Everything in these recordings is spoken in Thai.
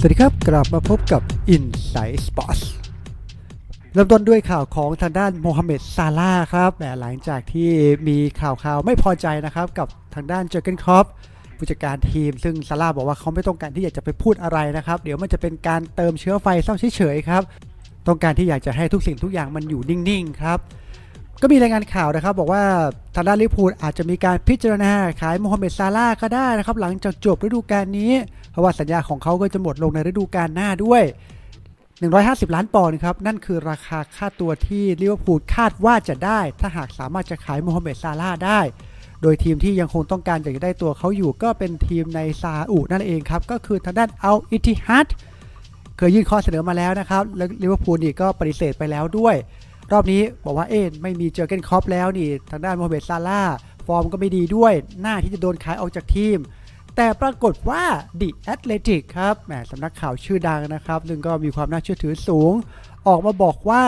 สวัสดีครับ กลับมาพบกับ Inside Sports เริ่มต้นด้วยข่าวของทางด้านโมฮัมเหม็ดซาลาครับแหมหลังจากที่มีข่าวข่าวๆไม่พอใจนะครับกับทางด้านเจอเกนครอปผู้จัดการทีม ซึ่งซาลาบอกว่าเขาไม่ต้องการที่อยากจะไปพูดอะไรนะครับ เดี๋ยวมันจะเป็นการเติมเชื้อไฟเศร้าเฉยๆครับ ต้องการที่อยากจะให้ทุกสิ่งทุกอย่างมันอยู่นิ่งๆครับ ก็มีรายงานข่าวนะครับ บอกว่าทางด้านลิเวอร์พูลอาจจะมีการพิจารณาขายโมฮัมเหม็ดซาลาก็ได้นะครับ หลังจากจบฤดูกาลนี้ เพราะว่าสัญญาของเขาก็จะหมดลงในฤดูกาลหน้าด้วย 150 ล้านปอนด์ครับ นั่นคือราคาค่าตัวที่ลิเวอร์พูลคาดว่าจะได้ ถ้าหากสามารถจะขายโมฮัมเหม็ดซาลาได้ โดยทีมที่ยังคงต้องการอยากจะได้ตัวเขาอยู่ ก็เป็นทีมในซาอุนั่นเองครับก็คือทางด้านอัลอิติฮัดเคยยื่นข้อเสนอมาแล้วนะครับแล้วลิเวอร์พูลนี่ก็ปฏิเสธไปแล้วด้วย รอบนี้บอกว่าเอ๊ะไม่มีเจอเกนคอปแล้วนี่ ทางด้านโมฮัมเหม็ดซาลาฟอร์มก็ไม่ดีด้วย หน้าที่จะโดนขายออกจากทีม แต่ปรากฏว่า The Athletic ครับแหมสำนักข่าวชื่อดังนะครับ ซึ่งก็มีความน่าเชื่อถือสูง ออกมาบอกว่า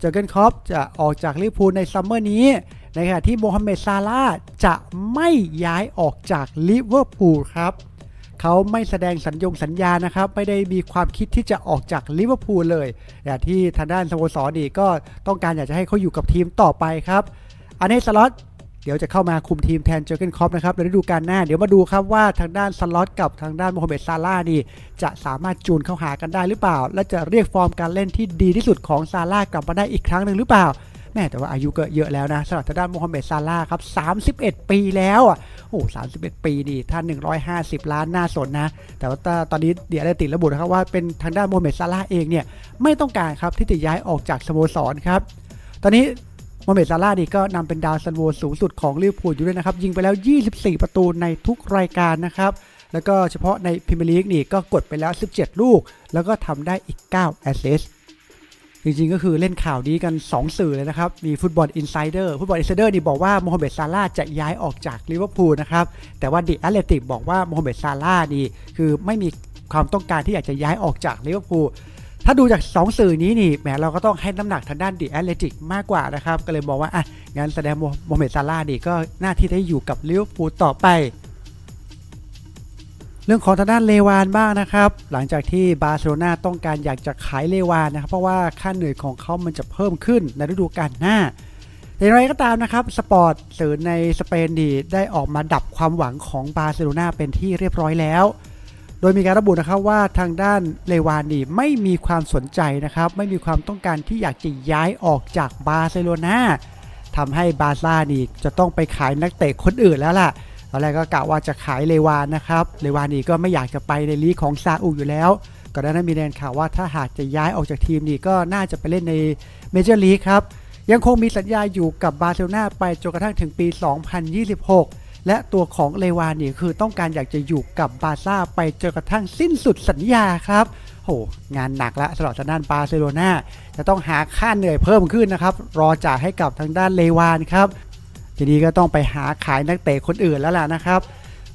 เจอเกนคอปจะออกจากลิเวอร์พูลในซัมเมอร์นี้ ในขณะที่โมฮัมเหม็ดซาลาจะไม่ย้ายออกจากลิเวอร์พูลครับ เขาไม่แสดงสัญญงสัญญานะครับ ไม่ได้มีความคิดที่จะออกจากลิเวอร์พูลเลยแต่ที่ทางด้านสโมสรนี่ก็ต้องการอยากจะให้เขาอยู่กับทีมต่อไปครับอันนี้สล็อตเดี๋ยวจะเข้ามาคุมทีมแทนเจอร์เกนคอปนะครับในฤดูกาลหน้า เดี๋ยวมาดูครับว่าทางด้านสล็อตกับทางด้านโมฮัมเหม็ดซาลานี่ จะสามารถจูนเข้าหากันได้หรือเปล่า และจะเรียกฟอร์มการเล่นที่ดีที่สุดของซาลากลับมาได้อีกครั้งหนึ่งหรือเปล่า แม่แต่ว่าอายุก็เยอะแล้วนะสำหรับทางด้านโมฮัมเหม็ดซาลาครับ 31 ปีแล้วอะโอ้31ปีนี่ถ้า 150 ล้านน่าสนนะ แต่ว่าตอนนี้เดี๋ยวได้ติดระบุนะครับว่าเป็นทางด้านโมฮัมเหม็ดซาลาเองเนี่ยไม่ต้องการครับที่จะย้ายออกจากสโมสรครับ ตอนนี้โมฮัมเหม็ดซาลานี่ก็นำเป็นดาวซันโวสูงสุดของลิเวอร์พูลอยู่ด้วยนะครับ ยิงไปแล้ว 24 ประตูในทุกรายการนะครับ แล้วก็เฉพาะในพรีเมียร์ลีกนี่ก็กดไปแล้ว 17 ลูก แล้วก็ทำได้อีก 9 แอสซิสต์ จริงๆก็คือเล่นข่าวนี้กัน 2 สื่อเลยนะครับ มีฟุตบอลอินไซเดอร์ฟุตบอลอินไซเดอร์นี่บอกว่าโมฮัมเหม็ดซาลาจะย้ายออกจากลิเวอร์พูลนะครับ แต่ว่าดิแอตเลติกบอกว่าโมฮัมเหม็ดซาลานี่คือไม่มีความต้องการที่อยากจะย้ายออกจากลิเวอร์พูลถ้าดูจาก 2 สื่อนี้นี่แหมเราก็ต้องให้น้ำหนักทางด้านดิแอตเลติกมากกว่านะครับ ก็เลยบอกว่าอะงั้นแสดงโมฮัมเหม็ดซาลานี่ก็หน้าที่ได้อยู่กับลิเวอร์พูลต่อไป เรื่องของทางด้านเลวานบ้างนะครับ หลังจากที่บาร์เซโลนาต้องการอยากจะขายเลวานนะครับ เพราะว่าค่าเหนื่อยของเขามันจะเพิ่มขึ้นในฤดูกาลหน้าอย่างไรก็ตามนะครับ สปอร์ตสื่อในสเปนดีได้ออกมาดับความหวังของบาร์เซโลนาเป็นที่เรียบร้อยแล้ว โดยมีการระบุนะครับว่าทางด้านเลวานนี่ไม่มีความสนใจนะครับ ไม่มีความต้องการที่อยากจะย้ายออกจากบาร์เซโลนาทำให้บาร์ซ่านี่จะต้องไปขายนักเตะคนอื่นแล้วล่ะ อนแรกก็กะว่าจะขายเลวานนะครับเลวานนี่ก็ไม่อยากจะไปในลีกของซาอุอยู่แล้วก่อนหน้านั้นมีแนนข่าวว่าถ้าหากจะย้ายออกจากทีมนี่ก็น่าจะไปเล่นในเมเจอร์ลีกครับยังคงมีสัญญาอยู่กับบาร์เซโลนาไปจนกระทั่งถึงปี 2026 และตัวของเลวานนี่คือต้องการอยากจะอยู่กับบาร์ซ่าไปจนกระทั่งสิ้นสุดสัญญาครับโหงานหนักละสำหรับทางด้านบาร์เซโลนาจะต้องหาค่าเหนื่อยเพิ่มขึ้นนะครับ รอจ่ายให้กับทางด้านเลวานครับ ทีนี้ก็ต้องไปหาขายนักเตะคนอื่นแล้วล่ะนะครับ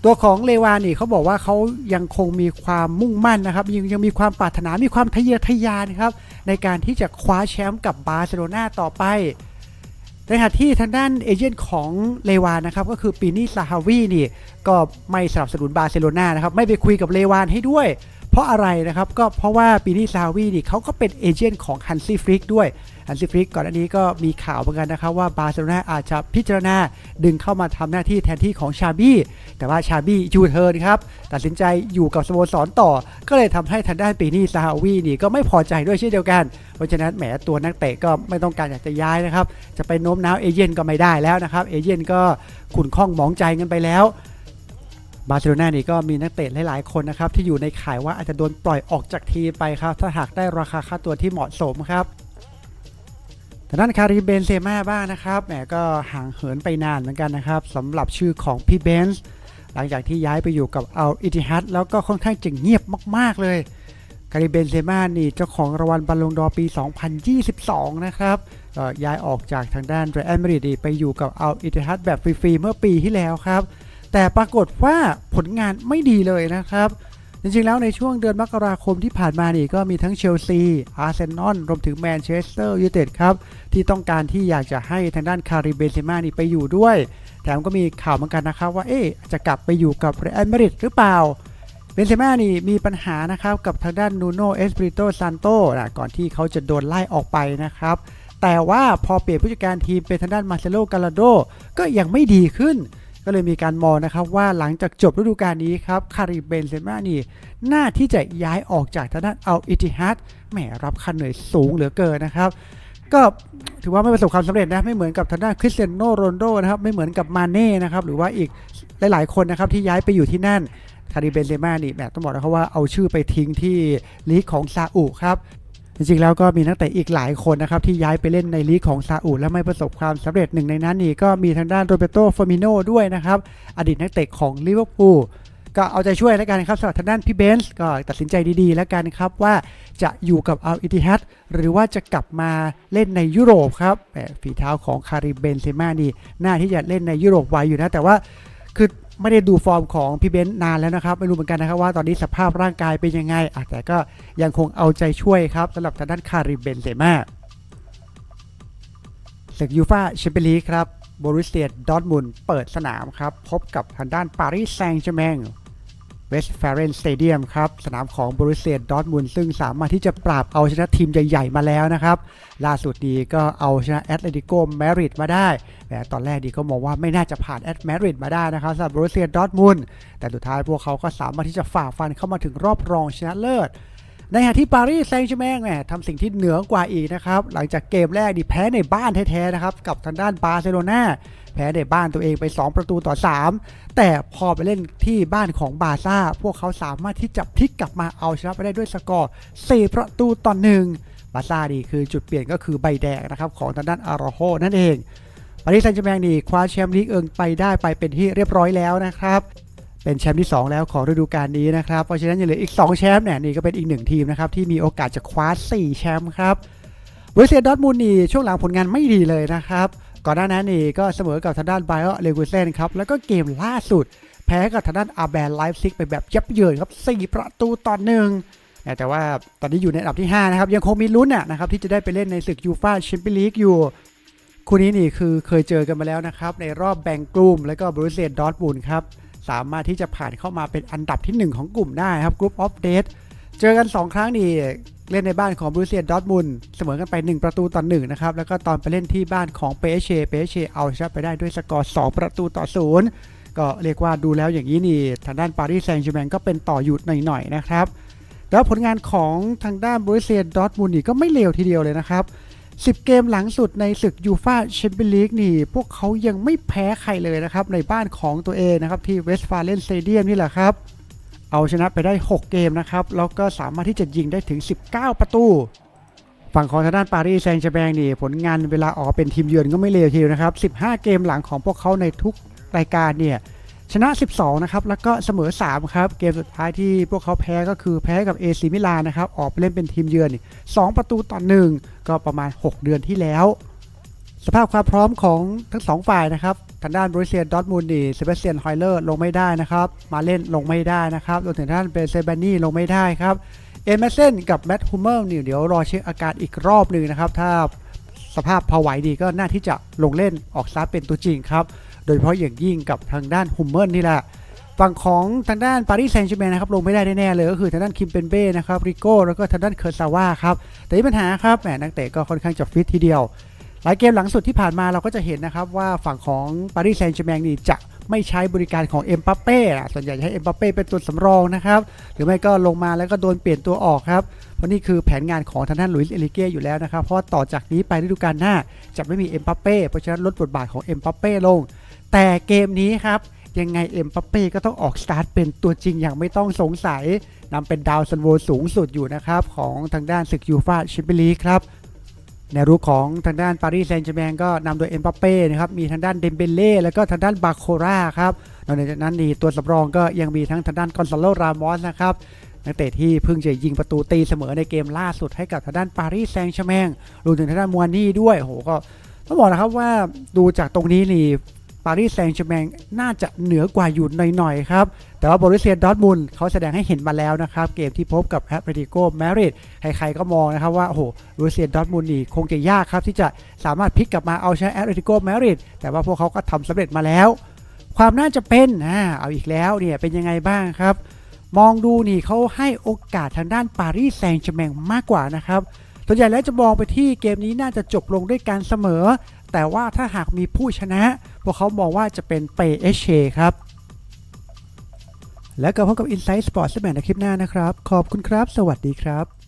ตัวของเลวานี่เขาบอกว่าเขายังคงมีความมุ่งมั่นนะครับ ยังยังมีความปรารถนา มีความทะเยอทะยานครับในการที่จะคว้าแชมป์กับบาร์เซโลนาต่อไปในขณะที่ทางด้านเอเจนต์ของเลวานนะครับก็คือปีนี่ซาฮาวีนี่ก็ไม่สนับสนุนบาร์เซโลนานะครับไม่ไปคุยกับเลวานให้ด้วย เพราะอะไรนะครับก็เพราะว่าปีนี่ซาฮาวีนี่เขาก็เป็นเอเจนต์ของฮันซี่ฟริกด้วย ฮันซี่ฟริกก่อนอันนี้ก็มีข่าวเหมือนกันนะครับว่าบาร์เซโลนาอาจจะพิจารณาดึงเข้ามาทำหน้าที่แทนที่ของชาบี้แต่ว่าชาบี้ยูเทิร์นครับตัดสินใจอยู่กับสโมสรต่อ ก็เลยทำให้ทางด้านปีนี่ซาฮาวีนี่ก็ไม่พอใจด้วยเช่นเดียวกันเพราะฉะนั้นแหมตัวนักเตะก็ไม่ต้องการอยากจะย้ายนะครับจะไปโน้มน้าวเอเย่นก็ไม่ได้แล้วนะครับเอเย่นก็ขุนข้องหมองใจกันไปแล้วบาร์เซโลนานี่ก็มีนักเตะหลาย ๆ คนนะครับ ที่อยู่ในข่ายว่าอาจจะโดนปล่อยออกจากทีมไปครับ ถ้าหากได้ราคาค่าตัวที่เหมาะสมครับ ทางด้านคาริเบนเซม่าบ้างนะครับแหมก็ห่างเหินไปนานเหมือนกันนะครับสำหรับชื่อของพี่เบนซ์หลังจากที่ย้ายไปอยู่กับอัลอิติฮัดแล้วก็ค่อนข้างจะเงียบมาก ๆ เลยคาริเบนเซม่านี่เจ้าของรางวัลบอลลงดอปี 2022 นะครับย้ายออกจากทางด้านเรอัลมาดริดไปอยู่กับอัลอิติฮัดแบบฟรีๆเมื่อปีที่แล้วครับ แต่ปรากฏว่าผลงานไม่ดีเลยนะครับ จริงๆ แล้วในช่วงเดือนมกราคมที่ผ่านมานี่ก็มีทั้งเชลซี อาร์เซนอล รวมถึงแมนเชสเตอร์ยูไนเต็ดครับ ที่ต้องการที่อยากจะให้ทางด้านคาริเบนเซม่านี่ไปอยู่ด้วย แถมก็มีข่าวเหมือนกันนะครับว่าเอ๊ะจะกลับไปอยู่กับเรอัลมาดริดหรือเปล่า เบนเซม่านี่มีปัญหานะครับกับทางด้านนูโนเอสปริโตซานโตนะก่อนที่เขาจะโดนไล่ออกไปนะครับแต่ว่าพอเปลี่ยนผู้จัดการทีมเป็นทางด้านมาเซโลกาลาโดก็ยังไม่ดีขึ้น ก็เลยมีการมองนะครับว่าหลังจากจบฤดูกาลนี้ครับคาริเบนเซม่านี่น่าที่จะย้ายออกจากทางด้านอัลอิติฮัดแหมรับค่าเหนื่อยสูงเหลือเกินนะครับก็ถือว่าไม่ประสบความสำเร็จนะไม่เหมือนกับทางด้านคริสเตียโนโรนโดนะครับไม่เหมือนกับมาเน่นะครับหรือว่าอีกหลาย ๆ คนนะครับที่ย้ายไปอยู่ที่นั่นคาริเบนเซม่านี่แบบต้องบอกนะครับว่าเอาชื่อไปทิ้งที่ลีกของซาอุครับ จริงๆแล้วก็มีนักเตะอีกหลายคนนะครับที่ย้ายไปเล่นในลีกของซาอุและไม่ประสบความสำเร็จหนึ่งในนั้นนี่ก็มีทางด้านโรเบโตฟอร์มิโนด้วยนะครับอดีตนักเตะของลิเวอร์พูลก็เอาใจช่วยแล้วกันครับสำหรับทางด้านพี่เบนส์ก็ตัดสินใจดีๆ แล้วกันครับว่าจะอยู่กับอัลอิติฮัดหรือว่าจะกลับมาเล่นในยุโรปครับฝีเท้าของคาริเบนเซม่านี่น่าที่จะเล่นในยุโรปไวอยู่นะแต่ว่าคือ ไม่ได้ดูฟอร์มของพี่เบนซ์นานแล้วนะครับ ไม่รู้เหมือนกันนะครับว่าตอนนี้สภาพร่างกายเป็นยังไงแต่ก็ยังคงเอาใจช่วยครับสำหรับทางด้านคาริเบนเซม่าศึกยูฟาแชมเปี้ยนลีกครับบริสเซียดอร์ทมุนเปิดสนามครับ พบกับทางด้านปารีสแซงต์แชร์แมง เวสต์แฟเรนสเตเดียมครับ สนามของบริเซียดอร์ทมุนซึ่งสามารถที่จะปราบเอาชนะทีมใหญ่ ๆ มาแล้วนะครับ ล่าสุดดีก็เอาชนะแอตเลติโกแมริดมาได้แต่ตอนแรกดีก็มองว่าไม่น่าจะผ่านแอตแมริดมาได้นะครับสำหรับบริเซียดอร์ทมุนแต่สุดท้ายพวกเขาก็สามารถที่จะฝ่าฟันเข้ามาถึงรอบรองชนะเลิศ ในขณะที่ปารีสแซงต์แชร์แมงแหมทำสิ่งที่เหนือกว่าอีกนะครับ หลังจากเกมแรกดีแพ้ในบ้านแท้ๆนะครับ กับทางด้านบาร์เซโลนาแพ้ในบ้านตัวเองไป 2 ประตูต่อ 3 แต่พอไปเล่นที่บ้านของบาซ่า พวกเขาสามารถที่จะพลิกกลับมาเอาชนะไปได้ด้วยสกอร์ 4 ประตูต่อหนึ่งบาซ่านี่คือจุดเปลี่ยนก็คือใบแดงนะครับของทางด้านอาราโฮนั่นเองปารีสแซงต์แชร์แมงนี่คว้าแชมป์ลีกเอิงไปได้ไปเป็นที่เรียบร้อยแล้วนะครับ เป็นแชมป์ที่ 2 แล้วของฤดูกาลนี้นะครับ เพราะฉะนั้นยังเหลืออีก 2 แชมป์เนี่ยนี่ก็เป็นอีกหนึ่งทีมนะครับที่มีโอกาสจะคว้า 4 แชมป์ครับเวสเซียดอร์ทมูลนี่ช่วงหลังผลงานไม่ดีเลยนะครับ ก่อนหน้านั้นนี่ก็เสมอกับทางด้านไบเออร์เลกูเซนครับ แล้วก็เกมล่าสุด แพ้กับทางด้านอาร์แบนไลฟ์ซิกไปแบบยับเยินครับ 4 ประตูต่อหนึ่งแต่ว่าตอนนี้อยู่ในอันดับที่ 5 นะครับ ยังคงมีลุ้นนะครับที่จะได้ไปเล่นในศึกยูฟ่าแชมเปี้ยนลีกอยู่คู่นี้นี่คือเคยเจอกันมาแล้วนะครับในรอบแบ่งกลุ่มแล้วก็บรูเซียดอทมูลครับ สามารถที่จะผ่านเข้ามาเป็นอันดับที่ 1 ของกลุ่มได้ครับกรุ๊ปออฟเดตเจอกัน 2 ครั้งนี่เล่นในบ้านของบรูเซียดอทมุนเสมอกันไป 1 ประตูต่อ1นะครับ แล้วก็ตอนไปเล่นที่บ้านของเปเชเปเชเอาชนะไปได้ด้วยสกอร์ 2 ประตูต่อ 0 ก็เรียกว่าดูแล้วอย่างนี้นี่ทางด้านปารีสแซงต์แชร์แมงก็เป็นต่ออยู่หน่อยๆนะครับแล้วผลงานของทางด้านบรูเซียดอทมุนนี่ก็ไม่เลวทีเดียวเลยนะครับ 10 เกมหลังสุดในศึกยูฟาแชมเปี้ยนลีกนี่ พวกเขายังไม่แพ้ใครเลยนะครับ ในบ้านของตัวเองนะครับที่เวสต์ฟาเลนสเตเดียมนี่แหละครับ เอาชนะไปได้ 6 เกมนะครับ แล้วก็สามารถที่จะยิงได้ถึง 19 ประตู ฝั่งของทางด้านปารีสแซงต์แชร์แมงนี่ผลงานเวลาออกเป็นทีมเยือนก็ไม่เลวทีเดียวนะครับ 15 เกมหลังของพวกเขาในทุกรายการเนี่ย ชนะ 12 นะครับ แล้วก็เสมอ 3 ครับ เกมสุดท้ายที่พวกเขาแพ้ก็คือแพ้กับเอซิมิลานนะครับ ออกไปเล่นเป็นทีมเยือน 2 ประตูต่อ 1 ก็ประมาณ 6 เดือนที่แล้ว สภาพความพร้อมของทั้งสองฝ่ายนะครับ ทางด้านบรูเซียดอทมูลนี่เซเบสเตียนไฮเลอร์ ลงไม่ได้นะครับ มาเล่นลงไม่ได้นะครับรวมถึงทางด้านเบเซบานี่ลงไม่ได้ครับ เอเมเซนกับแมตต์ฮูเมอร์นี่เดี๋ยวรอเช็คอาการอีกรอบหนึ่งนะครับ ถ้าสภาพพอไหวดีก็น่าที่จะลงเล่นออกสตาร์เป็นตัวจริงครับ ดยเฉพาะอย่างยิ่งกับทางด้านฮุมเมอร์นี่แหละฝั่งของทางด้านปารีสแซงต์แชร์แมงนะครับลงไม่ได้แน่ๆเลยก็คือทางด้านคิมเปนเบ้นะครับริโก้แล้วก็ทางด้านเคอร์ซาว่าครับแต่มีปัญหาครับแหมนักเตะก็ค่อนข้างจะฟิตทีเดียว หลายเกมหลังสุดที่ผ่านมาเราก็จะเห็นนะครับว่าฝั่งของปารีสแซงต์แชร์แมงนี่จะไม่ใช้บริการของเอ็มบัปเป้ส่วนใหญ่ให้เอ็มบัปเป้เป็นตัวสำรองนะครับหรือไม่ก็ลงมาแล้วก็โดนเปลี่ยนตัวออกครับเพราะนี่คือแผนงานของทางด้านลุยส์เอลิเก้อยู่แล้วนะครับเพราะต่อจากนี้ไปฤดูกาลหน้าจะไม่มีเอ็มบัปเป้เพราะฉะนั้นลดบทบาทของเอ็มบัปเป้ลง แต่เกมนี้ครับยังไงเอ็มปัปเป้ก็ต้องออกสตาร์ทเป็นตัวจริงอย่างไม่ต้องสงสัยนำเป็นดาวซันโวสูงสุดอยู่นะครับ ของทางด้านศึกยูฟาแชมเปี้ยนลีกครับในรูปของทางด้านปารีสแซงต์แชร์แมงก็นำโดยเอ็มปัปเป้นะครับมีทางด้านเดมเบเล่แล้วก็ทางด้านบาโคราครับนอกจากนั้นนี่ตัวสำรองก็ยังมีทั้งทางด้านกอนซาโลรามอสนะครับนักเตะที่เพิ่งจะยิงประตูตีเสมอในเกมล่าสุดให้กับทางด้านปารีสแซงต์แชร์แมงรวมถึงทางด้านมัวนี่ด้วยโหก็ต้องบอกนะครับว่าดูจากตรงนี้นี่ ปารีสแซงต์แชร์แมงน่าจะเหนือกว่าอยู่หน่อยๆครับ แต่ว่าบริเซียดอทมุนเขาแสดงให้เห็นมาแล้วนะครับ เกมที่พบกับแอตเลติโกแมริดใครๆก็มองนะครับว่า โอ้โหบริเซียดอทมุนนี่คงจะยากครับ ที่จะสามารถพลิกกลับมาเอาชนะแอตเลติโกแมริดแต่ว่าพวกเขาก็ทำสำเร็จมาแล้ว ความน่าจะเป็นอ่าเอาอีกแล้วเนี่ยเป็นยังไงบ้างครับ มองดูนี่เขาให้โอกาสทางด้านปารีสแซงต์แชร์แมงมากกว่านะครับส่วนใหญ่แล้วจะมองไปที่เกมนี้น่าจะจบลงด้วยการเสมอ แต่ว่าถ้าหากมีผู้ชนะ พวกเขามองว่าจะเป็นเปเอชเครับ แล้วก็พบกับ Insight Sports ในคลิปหน้านะครับ ขอบคุณครับ สวัสดีครับ